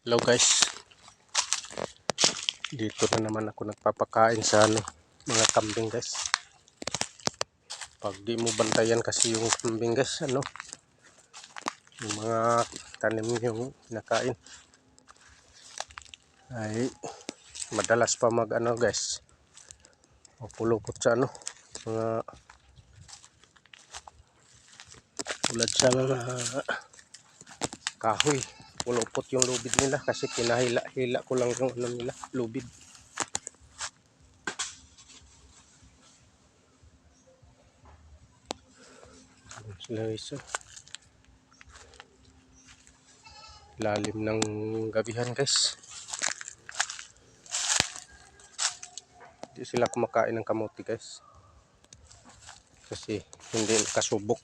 Hello guys. Dito na naman ako nagpapakain sa ano, mga kambing guys. Pag di mo bantayan kasi yung kambing guys, ano, yung mga tanim yung nakain ay madalas pa mag ano guys mapulupot sa ano mga tulad sa mga kahoy pulupot yung lubid nila kasi pinahila-hila ko lang yung ano nila lubid. Sila oh. lalim ng gabihan guys. Hindi sila kumakain ng kamote guys. Kasi hindi nakasubok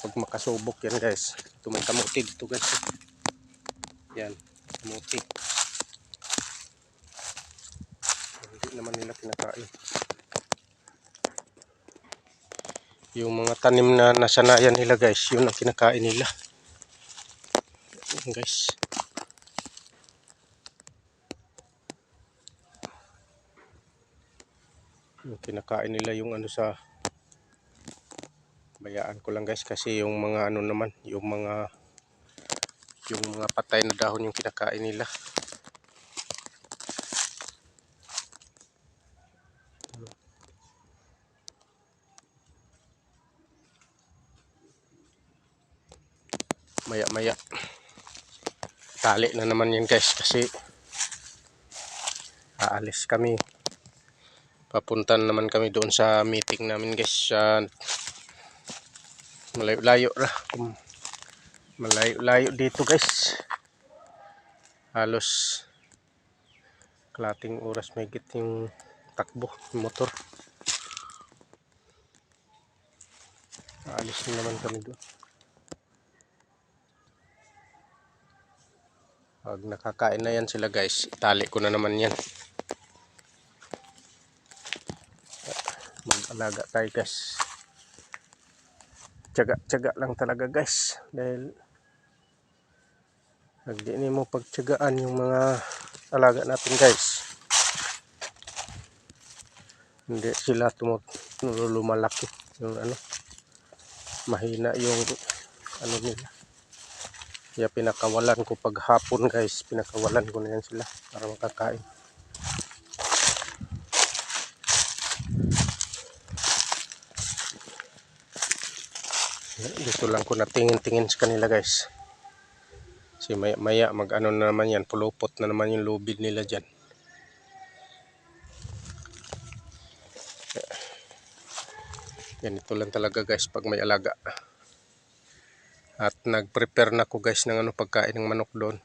pag makasubok yan guys kamote dito guys yan kamote. Hindi naman nila kinakain. Yung mga tanim na nasanayan nila guys yun ang kinakain nila. Yan guys. Yung kinakain nila yung ano sa bayaan ko lang guys kasi yung mga ano naman yung mga yung mga patay na dahon yung kinakain nila. Maya maya tali na naman yan guys kasi aalis kami. Papunta na naman kami doon sa meeting namin guys sa malayo-layo. Ra Um, malayo-layo dito guys. Halos kalating oras may yung takbo yung motor. Aalis na naman kami doon. Pag nakakain na yan sila guys itali ko na naman yan. Mag-alaga tayo guys. Tiyaga-tiyaga lang talaga guys dahil pag di ni mo pagtiyagaan yung mga alaga natin guys. Hindi sila tumut lumalaki yung ano mahina yung ano nila. Kaya pinakawalan ko pag hapon guys. Pinakawalan ko na yan sila para makakain. Dito lang ko natingin-tingin sa kanila guys kasi maya, maya mag ano na naman yan pulupot na naman yung lubid nila dyan. Ganito lang talaga guys pag may alaga. At nag-prepare na ko guys ng ano pagkain ng manok doon.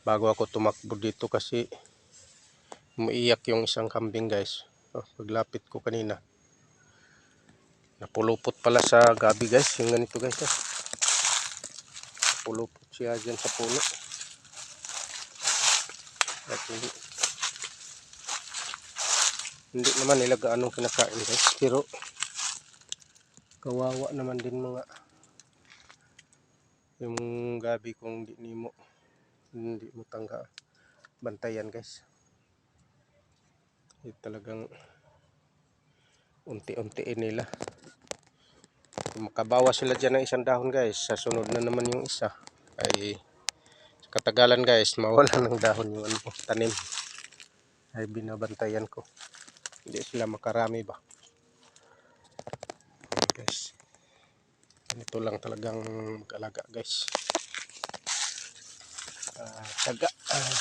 Bago ako tumakbo dito kasi umiiyak yung isang kambing guys. Oh, paglapit ko kanina. Napulupot pala sa gabi guys yung ganito guys ah. Napulupot siya dyan sa puno. At hindi. Hindi naman nila gaanong kinakain guys. Pero kawawa naman din mga yung gabi kung hindi mo hindi mo tangga bantayan guys. Ito talagang unti-untiin nila makabawa sila dyan ng isang dahon guys. Sa sunod na naman yung isa. Ay katagalan guys mawala ng dahon yung ano, tanim. Ay binabantayan ko. Hindi sila makarami ba? Guys ganito lang talagang mag-alaga guys. Ah, tiyaga. Ah,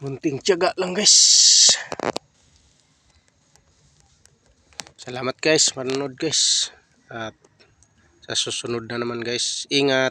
munting tiyaga lang guys salamat guys. Manonood guys. At sa susunod na naman guys. Ingat